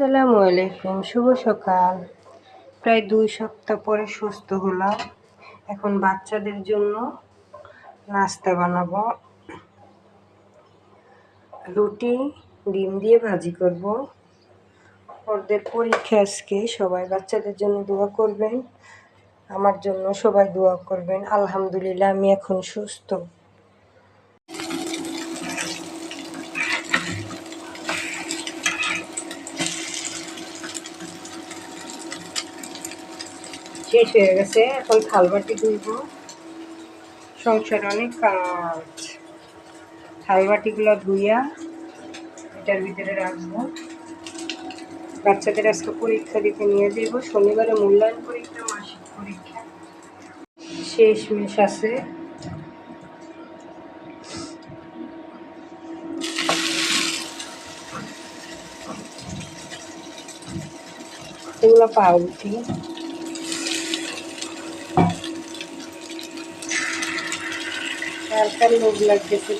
আসসালামু আলাইকুম, শুভ সকাল। প্রায় দুই সপ্তাহ পরে সুস্থ হলাম। এখন বাচ্চাদের জন্য নাস্তা বানাবো। রুটি, ডিম দিয়ে ভাজি করব। ওদের পরীক্ষা আজকে, সবাই বাচ্চাদের জন্য দোয়া করবেন। আমার জন্য সবাই দোয়া করবেন। আলহামদুলিল্লাহ, আমি এখন সুস্থ। শেষ হয়ে গেছে। এখন থালবাটি ধুইব। সংসার অনেক কাজ। থালবাটিগুলো ধুইয়া এটার ভিতরে রাখব। বাচ্চাদের আজকে পরীক্ষা দিতে নিয়ে যাইব। শনিবারে মূল্যায়ন পরীক্ষা, মাসিক পরীক্ষা। শেষ মেশ আছে। এগুলো পাউরুটি। হালকা লাগতেছে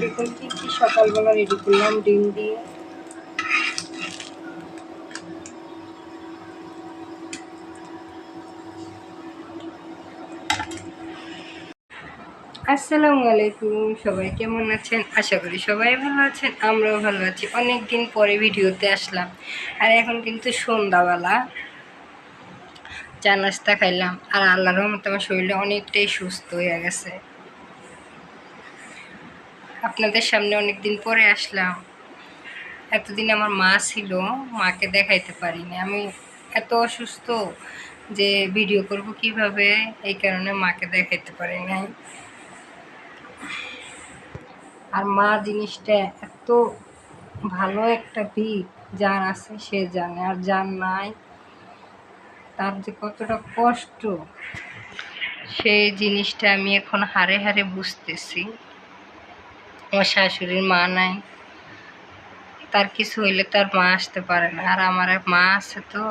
দেখুন কি কি সকালবেলা রেডি করলাম, ডিম দিয়ে। আসসালামু আলাইকুম, সবাই কেমন আছেন? আশা করি সবাই ভালো আছেন, আমরাও ভালো আছি। অনেক দিন পরে ভিডিওতে আসলাম। আর এখন কিন্তু সন্ধ্যাবেলা। চা নাস্তা খাইলাম আর আল্লাহর রহমতে আমার শরীরটা অনেকটাই সুস্থ হয়ে গেছে। আপনাদের সামনে অনেক দিন পরে আসলাম। এতদিন আমার মা ছিল, মাকে দেখাইতে পারিনি। আমি এত অসুস্থ যে ভিডিও করব কীভাবে? এই কারণে মাকে দেখাইতে পারি নাই। আর মা জিনিসটা এত ভালো একটা দিক যার আছে সে জানে। আর যার নাই তার যে কতটা কষ্ট, সেই জিনিসটা আমি এখন হারে হারে বুঝতেছি। আমার শাশুড়ির মা নাই, তার কিছু হইলে তার মা আসতে পারে না। আর আমার মা আছে তো,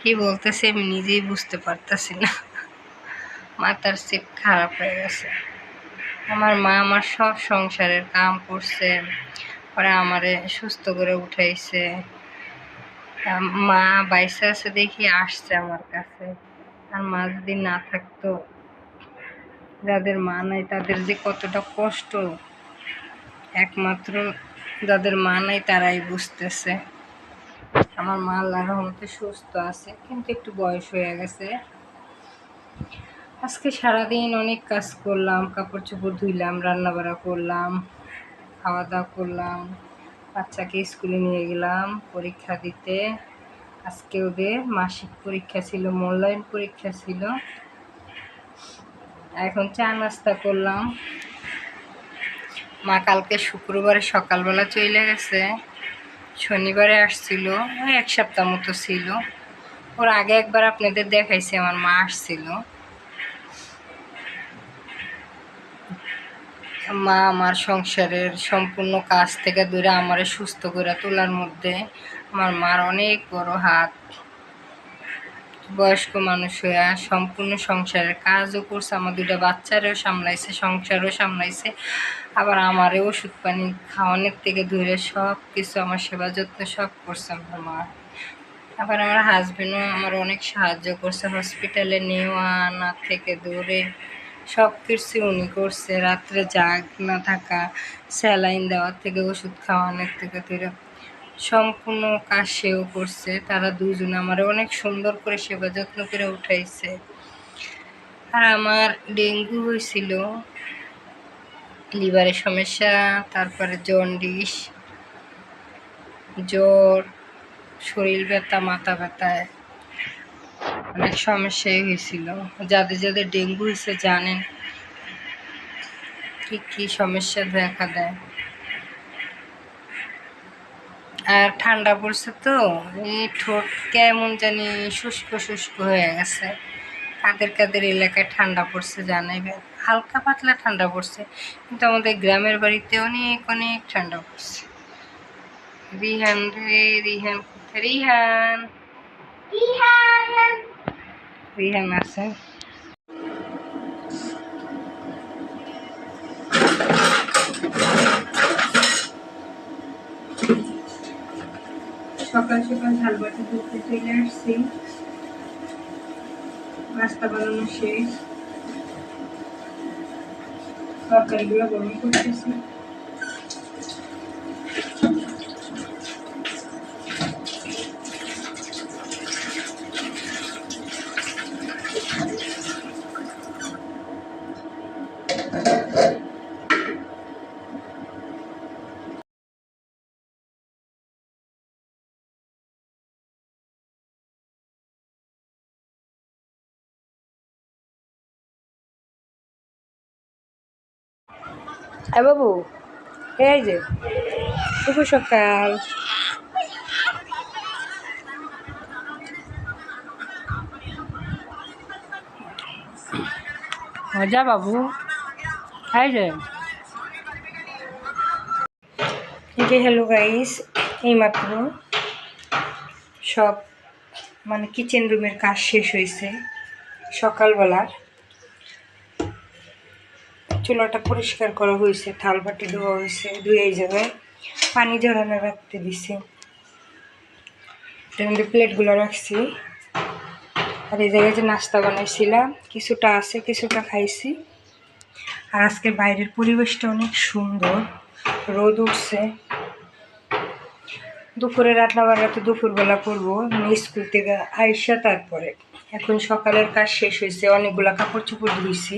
কি বলতেছে আমি নিজেই বুঝতে পারতেছি না। মাথার সিট খারাপ হয়ে গেছে। আমার মা আমার সব সংসারের কাম করছে, পরে আমারে সুস্থ করে উঠাইছে। মা বাইসে আছে দেখি আসছে আমার কাছে। আর মা যদি না থাকতো, যাদের মা নাই তাদের যে কতটা কষ্ট। একমাত্র যাদের মা নাই তারাই বুঝতেছে। আমার মা আল্লাহর রহমতে সুস্থ আছে, কিন্তু একটু বয়স হয়ে গেছে। আজকে সারাদিন অনেক কাজ করলাম, কাপড় চোপড় ধুইলাম রান্না বাড়া করলাম, খাওয়া দাওয়া করলাম। বাচ্চাকে স্কুলে নিয়ে গেলাম পরীক্ষা দিতে। আজকে ওদের মাসিক পরীক্ষা ছিল, মূল্যায়ন পরীক্ষা ছিল। এখন চা নাস্তা করলাম। মা কালকে শুক্রবারে সকালবেলা চলে গেছে। শনিবারে আসছিল এক সপ্তাহ মতো ছিল। ওর আগে একবার আপনাদের দেখাইছে, আমার মা আসছিল। মা আমার সংসারের সম্পূর্ণ কাজ থেকে দূরে আমারে সুস্থ করে তোলার মধ্যে আমার মার অনেক বড় হাত। বয়স্ক মানুষ হয়ে সম্পূর্ণ সংসারের কাজও করছে, আমার দুটা বাচ্চারেও সামলাইছে, সংসারও সামলাইছে, আবার আমারও ওষুধ পানি খাওয়ানোর থেকে দূরে সব কিছু আমার সেবা যত্ন সব করছে আমার মা। আবার আমার হাজব্যান্ডও আমার অনেক সাহায্য করছে হসপিটালে নেওয়া আনা থেকে দূরে। সব কিছু উনি করছে। রাত্রে জাগ না থাকা, স্যালাইন দেওয়ার থেকে, ওষুধ খাওয়ানোর থেকে দূরে সম্পূর্ণ কাজ সেও করছে। তারা দুজন আমার অনেক সুন্দর করে সেবা যত্ন করে উঠাইছে। আর আমার ডেঙ্গু হয়েছিল লিভারের সমস্যা, তারপরে জন্ডিস, জ্বর, শরীর ব্যথা, মাথা ব্যথায়। অনেক সমস্যাই হয়েছিল যাদের যাদের ডেঙ্গু হয়েছে জানেন কি কি সমস্যা দেখা দেয়। আর ঠান্ডা পড়ছে তো, এই ঠোঁট কেমন জানি শুষ্ক শুষ্ক হয়ে গেছে। কাদের কাদের এলাকায় ঠান্ডা পড়ছে জানাইবে হালকা পাতলা ঠান্ডা পড়ছে, কিন্তু আমাদের গ্রামের বাড়িতে অনেক অনেক ঠান্ডা পড়ছে। রিহান রে, রিহান রিহান। রিহান। আছে সকাল সকাল ঝাল বাটি ধরতে চলে আসছি নাস্তা বানানো শেষ তরকারিগুলো গরম করতেছি এ বাবু এই যে শুভ সকাল। মজা বাবু এই যে। যে হ্যালো গাইস এইমাত্র সব মানে কিচেন রুমের কাজ শেষ হয়েছে সকালবেলার। চুলাটা পরিষ্কার করা হয়েছে, থাল বাটি ধোয়া হয়েছে, ধুয়ে এই জায়গায় পানি ঝরানো রাখতে দিছি। প্লেটগুলো রাখছি। আর এই জায়গায় যে নাস্তা বানাইছিলাম, কিছুটা আছে, কিছুটা খাইছি। আর আজকে বাইরের পরিবেশটা অনেক সুন্দর, রোদ উঠছে। দুপুরে রান্না বান্না তো দুপুরবেলা করব আমি স্কুল থেকে আইসা তারপরে। এখন সকালের কাজ শেষ হয়েছে, অনেকগুলা কাপড় চোপড় ধুইছি।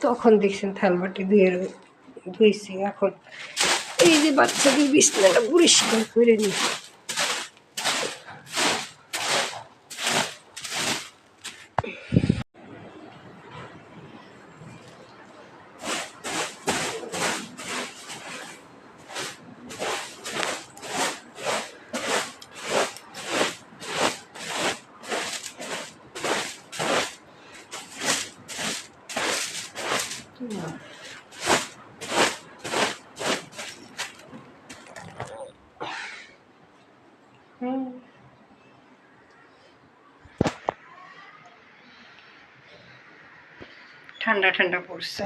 তখন দেখছেন থালবাটি ধুয়ে ধুইছি এখন এই যে বাচ্চাদের বিছনাটা পরিষ্কার করে নি ঠান্ডা ঠান্ডা পড়ছে।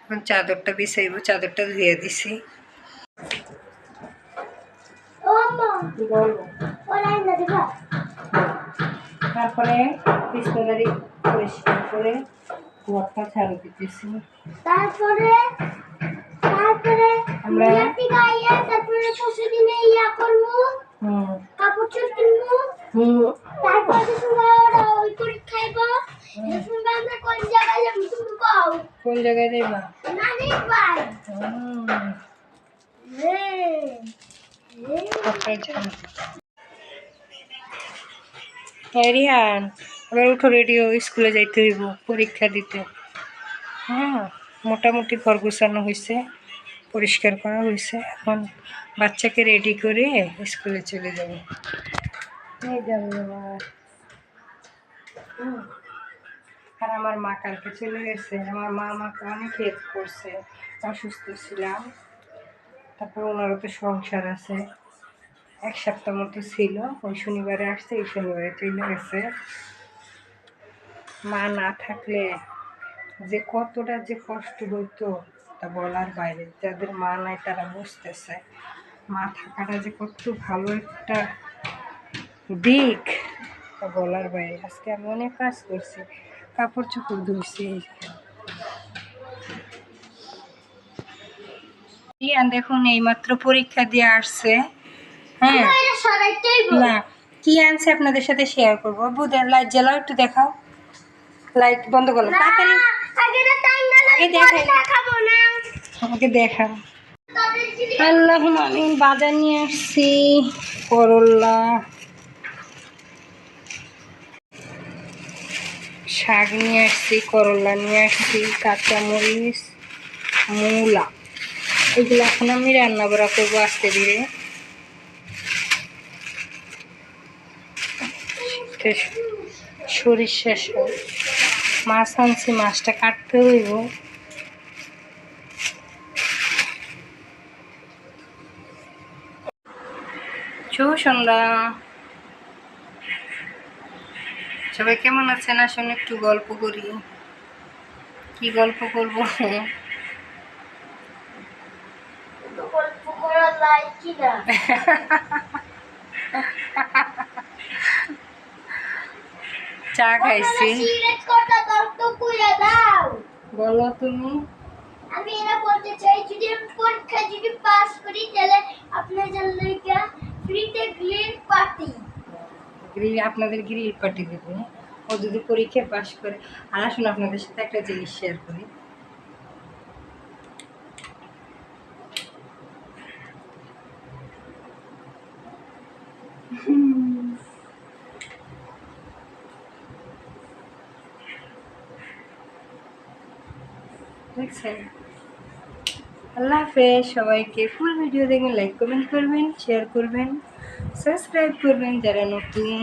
এখন চাদরটা বিছাইব চাদরটা ধুয়ে দিছি। তারপরে বিসমিল্লাহি পরিষ্কার করে ঘরটা ঝাড়ু দিতেছি। তারপরে তারপরে আমরা- তারপরে পরশুদিনে ইয়া করব হুম। কাপড় চোপড় কিনবো তারপরে ওই করে খাইবো শুনবা আমরা কোন জায়গায় যাব তুমি কও? কোন জায়গায় হ্যাঁ রিহান আবার উঠো রেডিও স্কুলে যাইতে হইব পরীক্ষা দিতে। হ্যাঁ মোটামুটি ঘর গোছানো হয়েছে পরিষ্কার করা হয়েছে এখন বাচ্চাকে রেডি করে স্কুলে চলে যাব। এই। আর আমার মা কালকে চলে গেছে। আমার মা আমাকে অনেক হেল্প করছে। অসুস্থ ছিলাম। তারপর ওনারও তো সংসার আছে। এক সপ্তাহ মতো ছিল। ওই শনিবারে আসছে, এই শনিবারে চলে গেছে। মা না থাকলে যে কতটা যে কষ্ট হইতো তা বলার বাইরে। যাদের মা নাই তারা বুঝতেছে। মা থাকাটা যে কত ভালো একটা দিক। তা বলার বাইরে। আজকে আমি অনেক কাজ করছি কাপড় চোপড় ধুইছি। ইয়ান দেখুন এইমাত্র পরীক্ষা দিয়ে আসছে। হ্যাঁ। না কি আনছে আপনাদের সাথে শেয়ার করব? বুধের লাইট জ্বালাও একটু দেখাও। লাইট বন্ধ করো। তাড়াতাড়ি। আগে। দেখাবো না। আমাকে দেখাও। আল্লাহ আমি বাজার নিয়ে আসছি। করল্লা শাক নিয়ে আসছি, করলা নিয়ে আসছি, কাঁচামরিচ, মূলা। এগুলো এখন আমি রান্না বাড়া করব আস্তে ধীরে। সরিষা শাক মাছ আনছি, মাছটা কাটতে হইব। শুভ সন্ধ্যা। সবাই কেমন আছেন? আসুন একটু গল্প করি। কি গল্প করব? চা খাইছি। বলো তুমি। আমি এরা বলতে চাই, যদি আমি পরীক্ষা যদি পাস করি, তাহলে আপনার জন্য ফ্রিতে গ্রিল পার্টি গ্রিল আপনাদের গ্রিল পার্টি দেবে। ও যদি পরীক্ষায় পাশ করে, আর আসুন আপনাদের সাথে একটা জিনিস শেয়ার করি। আল্লাহ হাফেজ, সবাইকে ফুল ভিডিও দেখবেন লাইক কমেন্ট করবেন শেয়ার করবেন। সাবস্ক্রাইব করবেন যারা নতুন